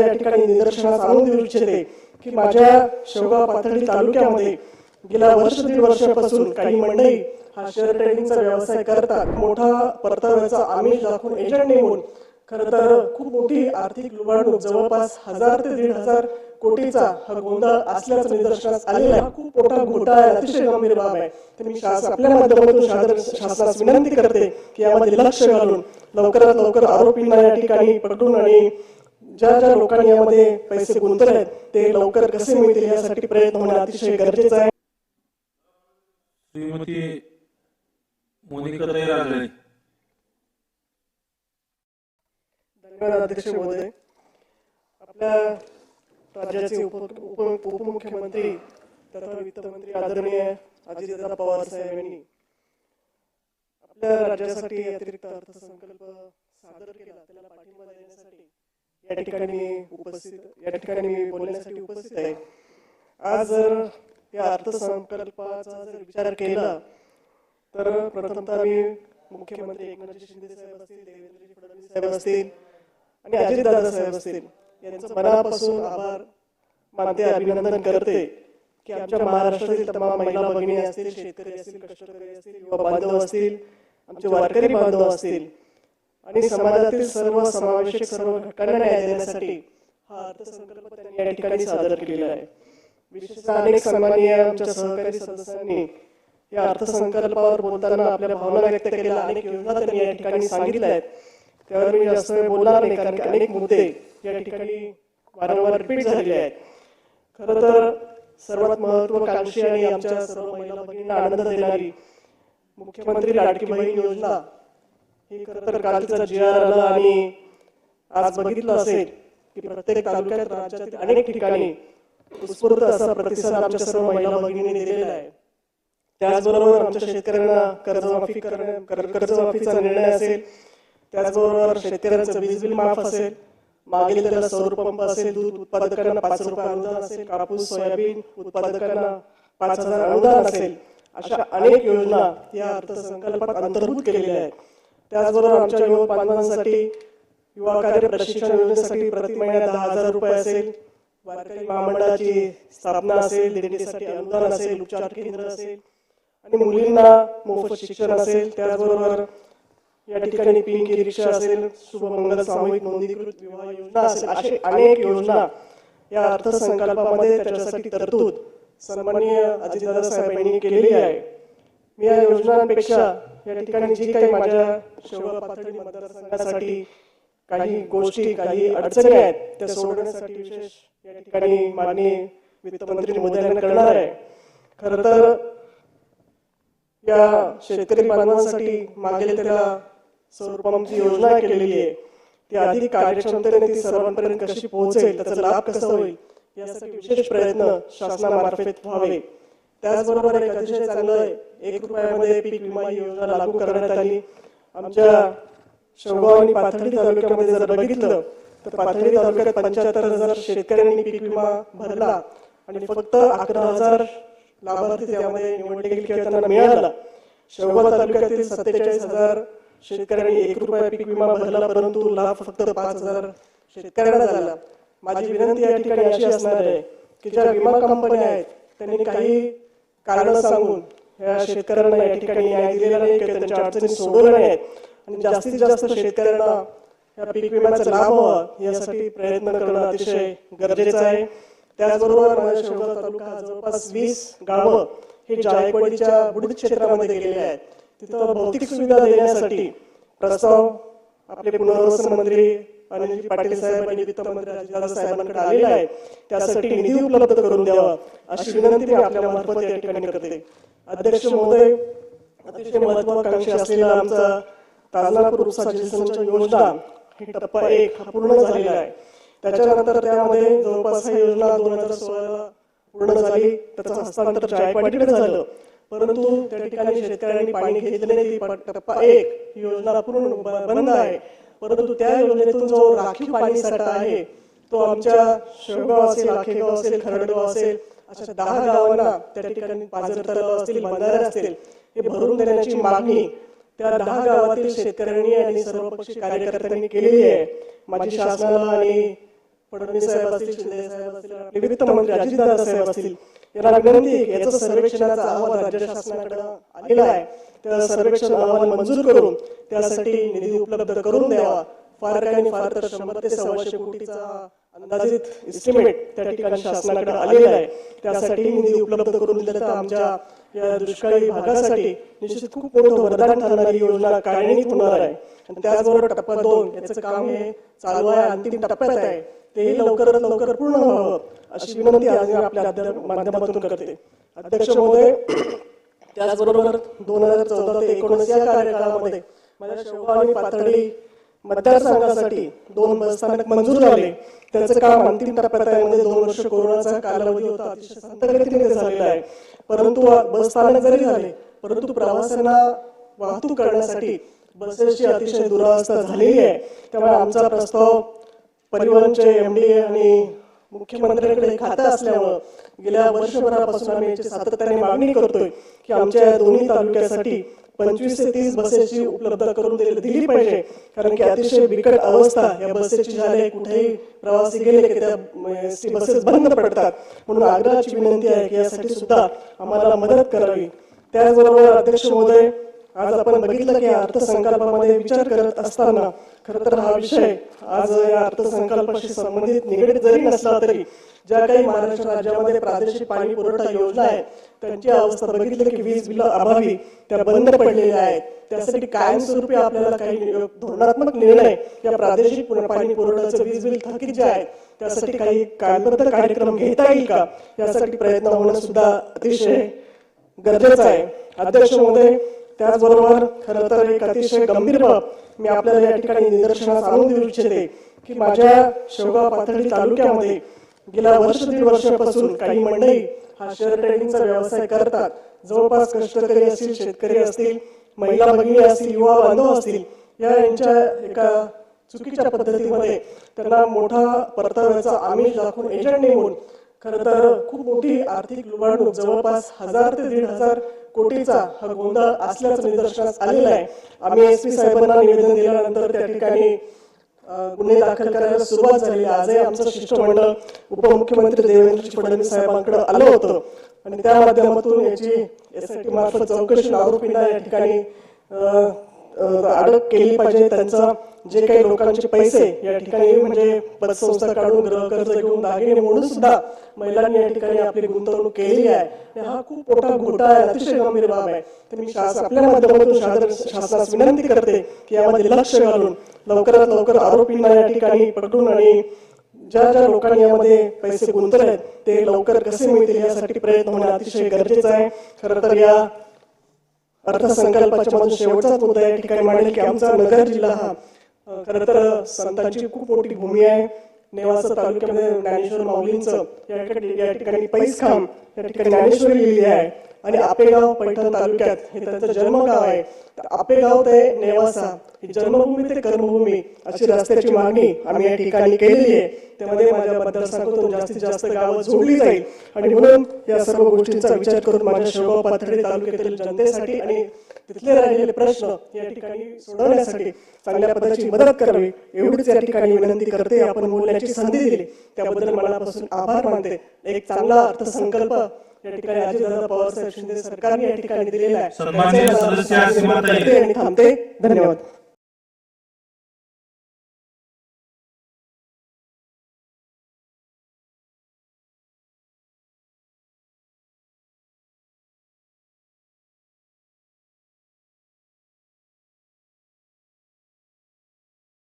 या ठिकाणी निदर्शनास आणून देऊ इच्छिते की माझ्या शेवगाव पाथर्डी तालुक्यामध्ये गेल्या वर्ष दीड वर्षापासून काही मंडळी हा शेअर ट्रेडिंगचा व्यवसाय करतात. मोठा परताव्याचा आमिष दाखवून एजंट नेमून खरं तर खूप मोठी आर्थिक लुबाडणूक जवळपास हजार ते दीड हजार कोटीचा हा गोंधळ असल्याचं निदर्शनास आलेला आहे. खूप मोठा घोटाळा आहे. अतिशय गंभीर बाब आहे. तर मी आपल्या माध्यमातून शासनास विनंती करते की यामध्ये लक्ष घालून लवकरात लवकर आरोपींना या ठिकाणी पकडून आणि ज्या ज्या लोकांनी यामध्ये पैसे गुंतले आहेत ते लवकर कसे मिळतील यासाठी प्रयत्न होणे अतिशय गरजेचं आहे. श्रीमती मोनिकाताई राजळे धन्यवाद अध्यक्ष महोदय. आपल्या राज्याचे उप उप- उपमुख्यमंत्री तथा वित्तमंत्री आदरणीय अजितदादा पवार साहेब यांनी आपल्या राज्यासाठी अतिरिक्त अर्थसंकल्प सादर केला त्याला पाठिंबा देण्यासाठी या ठिकाणी मी उपस्थित या ठिकाणी मी बोलण्यासाठी उपस्थित आहे. आज जर या अर्थसंकल्पाचा जर विचार केला तर प्रथमतः मी मुख्यमंत्री एकनाथजी शिंदे साहेब असतील देवेंद्रजी फडणवीस साहेब असतील आणि अजितदादा साहेब असतील यांचं मनापासून आभार मानते अभिनंदन करते की आमच्या महाराष्ट्रातील तमाम महिला भगिनी असतील शेतकरी असतील कष्टकरी असतील युवा बांधव असतील आमचे वारकरी बांधव असतील आणि समाजातील सर्व समावेशक सर्व घटकांना न्याय देण्यासाठी हा अर्थसंकल्प त्यांनी या ठिकाणी सादर केलेला आहे. विशेषतः अनेक सन्माननीय आमच्या सहकारी सदस्यांनी या अर्थसंकल्पावर बोलताना आपल्या भावना व्यक्त केलेल्या अनेक योजना त्यांनी या ठिकाणी सांगितल्या आहेत. त्यावर मी जास्त वेळ बोलणार नाही कारण की अनेक मुद्दे या ठिकाणी वारंवार रिपीट झालेले आहेत. खरं तर सर्वात महत्वाकांक्षी आणि आमच्या सर्व महिला भगिनींना आनंद देणारी मुख्यमंत्री लाडकी बहीण योजना ही खरं तर कालचा जी आर आला आणि आज बघितलं असेल की प्रत्येक तालुक्यात राज्यातील अनेक ठिकाणी उत्स्फूर्त असा प्रतिसाद आमच्या सर्व महिला भगिनींनी दिलेला आहे. त्याचबरोबर आमच्या शेतकऱ्यांना कर्जमाफी कर्जमाफीचा निर्णय असेल त्याचबरोबर शेतकऱ्यांचं वीज बिल माफ असेल मागील त्याला सौर पंप असेल दूध उत्पादकांना पाच रुपये अनुदान असेल कापूस सोयाबीन उत्पादकांना पाच हजार अनुदान असेल अशा अनेक योजना या अर्थसंकल्पात अंतर्भूत केलेल्या आहेत. त्याचबरोबर आमच्या युवक बांधवांसाठी युवा कार्य प्रशिक्षण योजनेसाठी प्रति महिन्यात दहा हजार रुपये असेल. वारकरी महामंडळाची स्थापना असेल दिंडीसाठी अनुदान असेल उपचार केंद्र असेल. आणि मुलींना मोफत शिक्षण असेल. त्याचबरोबर या ठिकाणी पिंक रिक्षा असेल शुभमंगल सामूहिक नोंदणीकृत विवाह योजना असेल. असे अनेक योजना या अर्थसंकल्पामध्ये त्याच्यासाठी तरतूद सन्माननीय अजितदादा साहेब यांनी केलेली आहे. मी या योजनांपेक्षा या ठिकाणी जी काही माझ्या शेवगा पातळी मतदारसंघासाठी काही गोष्टी काही अडचणी आहेत त्या सोडवण्यासाठी विशेष या ठिकाणी माननीय वित्तमंत्री महोदयांना करणार आहे. खर तर या शेतकरी बांधवांसाठी मागेल त्याला सौरपंपची योजना केलेली आहे. ती अधिक कार्यक्षमतेने ती सर्वांपर्यंत कशी पोहोचेल त्याचा लाभ कसा होईल यासाठी विशेष प्रयत्न शासनामार्फत व्हावे. त्याचबरोबर एक अतिशय चांगलं एक रुपयामध्ये पीक विमा योजना लागू करण्यात आली. आमच्या शेवगाव आणि पाथर्डी तालुक्यामध्ये जर बघितलं तर पाथर्डी तालुक्यात पंच्याहत्तर हजार शेतकऱ्यांनी पीक विमा भरला आणि फक्त अकरा हजार लाभार्थी त्यामध्ये निवडले गेले त्यांना मिळाला. शेवगाव तालुक्यातील सत्तेचाळीस हजार शेतकऱ्यांनी एक रुपया पीक विमा भरला परंतु लाभ फक्त पाच हजार शेतकऱ्यांना झाला. माझी विनंती या ठिकाणी अशी असणार आहे की ज्या विमा कंपन्या आहेत त्यांनी काही कारण सांगून या शेतकऱ्यांना या ठिकाणी न्याय दिलेला नाही किंवा त्यांच्या अडचणी सोडवल्या नाहीत. आणि जास्तीत जास्त शेतकऱ्यांना या पीक विम्याचा लाभ व्हावा यासाठी प्रयत्न करणं अतिशय गरजेचं आहे. त्याचबरोबर माझ्या शेवगाव तालुका जवळपास वीस गावं हे जायकवाडीच्या बुडीत क्षेत्रामध्ये गेलेले आहेत. तिथं भौतिक सुविधा देण्यासाठी प्रस्ताव आपले पुनर्वसन मंत्री अनिलजी पाटील साहेब आणि वित्तमंत्री अजितदादा साहेबांकडे आलेला आहे. त्यासाठी निधी उपलब्ध करून द्यावा अशी विनंती मी आपल्या मार्फत या ठिकाणी करते. अध्यक्ष महोदय अतिशय महत्वाकांक्षी असलेला आमचा ताजनापूर उपसा जलसंचय योजना ही टप्पा एक हा पूर्ण झालेला आहे. त्याच्यानंतर त्यामध्ये जवळपास ही योजना दोन हजार सोळाला पूर्ण झाली. त्याचं हस्तांतर जायकवाडीकडे झालं. परंतु त्या ठिकाणी शेतकऱ्यांनी पाणी घेतले नाही. टप्पा एक ही योजना पूर्ण बंद आहे. परंतु त्या योजनेतून जो राखीव पाणी साठा आहे तो आमच्या शेवगाव असेल आखेगाव असेल खरडगाव असेल अशा दहा गावांना त्या ठिकाणी पाझर तलाव असतील बंधारे असतील हे भरून देण्याची मागणी त्या दहा गावातील शेतकऱ्यांनी आणि सर्वपक्षीय कार्यकर्त्यांनी केलेली आहे. माझी शासनाला आणि फडणवीस साहेब असतील शिंदे साहेब असतील आपले वित्तमंत्री अजितदादा साहेब असतील यांना विनंती याचं सर्वेक्षणाचा अहवाल राज्य शासनाकडे आलेला आहे. त्या सर्वेक्षण अहवाल मंजूर करून त्यासाठी निधी उपलब्ध करून द्यावा. फार काय आणि फार तर शंभर ते सव्वाशे कोटीचा अंदाजित इस्टिमेट त्या ठिकाणी शासनाकडे आलेला आहे. त्यासाठी निधी उपलब्ध करून दिलं तर आमच्या या दुष्काळी भागासाठी निश्चित खूप मोठं वरदान ठरणारी योजना कार्यान्वित होणार आहे. आणि त्याचबरोबर टप्पा दोन याचं काम हे चालू आहे. अंतिम टप्प्यात आहे. तेही लवकरात लवकर पूर्ण व्हावं अशी विनंती आज मी आपल्या माध्यमातून करते. अध्यक्ष महोदय त्याचबरोबर दोन हजार चौदा ते एकोणीस या कार्यकाळामध्ये माझ्या शेवगाव आणि पाथर्डी मतदारसंघासाठी दोन बसस्थानक मंजूर झाले. त्याचं काम अंतिम टप्प्यात आहे म्हणजे दोन वर्ष कोरोनाचा कालावधी होता अतिशय संतगतीने झालेला आहे. परंतु बसस्थानक जरी झाले परंतु प्रवाशांना वाहतूक करण्यासाठी बसेसची अतिशय दुरावस्था झालेली आहे. त्यामुळे आमचा प्रस्ताव परिवहनचे एमडी आणि मुख्यमंत्र्यांकडे खातं असल्यामुळं गेल्या वर्षभरापासून आम्ही याची सातत्याने मागणी करतोय की आमच्या या दोन्ही तालुक्यासाठी पंचवीस ते तीस बसेसची उपलब्ध करून दिली पाहिजे. कारण की अतिशय बिकट अवस्था या बसेसची झाली आहे कुठेही प्रवासी गेले की त्या बसेस बंद पडतात. म्हणून आग्रहाची विनंती आहे की यासाठी सुद्धा आम्हाला मदत करावी. त्याचबरोबर अध्यक्ष महोदय आज आपण बघितलं की अर्थसंकल्पामध्ये विचार करत असताना खरं तर हा विषय आज या अर्थसंकल्पाशी संबंधित निगडीत जरी नसला तरी ज्या काही महाराष्ट्र राज्यामध्ये प्रादेशिक पाणी पुरवठा योजना आहेत त्यांची अवस्था बघितली की वीज बिल अभावी त्या बंद पडलेल्या आहेत. त्यासाठी कायमस्वरूपी आपल्याला काही धोरणात्मक निर्णय या प्रादेशिक पाणी पुरवठ्याचं वीज बिल थकीत जे आहे त्यासाठी काही कालबद्ध कार्यक्रम घेता येईल का? यासाठी प्रयत्न होणं सुद्धा अतिशय गरजेचं आहे. अध्यक्ष महोदय त्याचबरोबर खरं तर एक अतिशय गंभीर बाब मी आपल्याला या ठिकाणी निदर्शनास आणून देऊ इच्छिते की माझ्या शेवगाव पाथर्डी तालुक्यामध्ये गेल्या वर्ष दीड वर्षापासून काही मंडळी हा शेअर ट्रेडिंगचा व्यवसाय करतात. जवळपास कष्टकरी असतील शेतकरी असतील महिला भगिनी असतील युवा बांधव असतील या यांच्या एका चुकीच्या पद्धतीमध्ये त्यांना मोठा परताव्याचा आमिष दाखवून एजंट नेमून खरं तर खूप मोठी आर्थिक लुबाडणूक जवळपास हजार ते दीड हजार कोटीचा हा गोंधळ असल्याचं निदर्शनास आलेलं आहे. आम्ही एस पी साहेबांना निवेदन दिल्यानंतर त्या ठिकाणी गुन्हे दाखल करायला सुरुवात झाली. आजही आमचं शिष्टमंडळ उपमुख्यमंत्री देवेंद्र फडणवीस साहेबांकडे आलं होतं. आणि त्या माध्यमातून याची एस आय टी मार्फत चौकशी आरोपींना या ठिकाणी अडक अटक केली पाहिजे त्यांचा जे काही लोकांचे पैसे या ठिकाणी म्हणजे पतसंस्था काढून ग्रह कर्ज घेऊन दागिने म्हणून सुद्धा महिलांनी या ठिकाणी आपली गुंतवणूक केली आहे. हा खूप मोठा घोटाळा आहे अतिशय गंभीर बाब आहे. तर मी आपल्या माध्यमातून शासनास विनंती करते की यामध्ये लक्ष घालून लवकरात लवकर आरोपींना या ठिकाणी पकडून आणि ज्या ज्या लोकांनी यामध्ये पैसे गुंतले आहेत ते लवकर कसे मिळतील यासाठी प्रयत्न होणे अतिशय गरजेचं आहे. खरं तर या अर्थसंकल्पाच्या मधून शेवटचाच मुद्दा या ठिकाणी मांडेल की आमचा नगर जिल्हा हा खरं तर संतांची खूप मोठी भूमी आहे. नेवासा तालुक्यामध्ये ज्ञानेश्वर माऊलींचं या ठिकाणी पैसखाम या ठिकाणी ज्ञानेश्वरी लिहिली आहे. आणि आपेगाव पैठण तालुक्यात हे त्यांचं जन्मगाव आहे. आपेगाव ते नेवासा ही जन्मभूमी ते कर्मभूमी अशी रस्त्याची मागणी आम्ही या ठिकाणी केलेली आहे. त्यामध्ये माझ्या मतदारसंघातून जास्तीत जास्त गावं जोडली जाईल. आणि म्हणून या सर्व गोष्टींचा विचार करून माझ्या शेवगाव पाथर्डी तालुक्यातील जनतेसाठी आणि तिथले राहिलेले प्रश्न या ठिकाणी सोडवण्यासाठी चांगल्या पद्धतीची मदत करावी एवढीच या ठिकाणी विनंती करते. आपण बोलण्याची संधी दिली. त्याबद्दल मनापासून आभार मानते. एक चांगला अर्थसंकल्प या ठिकाणी अजितदादा पवार साहेब शिंदे सरकारने या ठिकाणी दिलेला आहे. थांबते. धन्यवाद.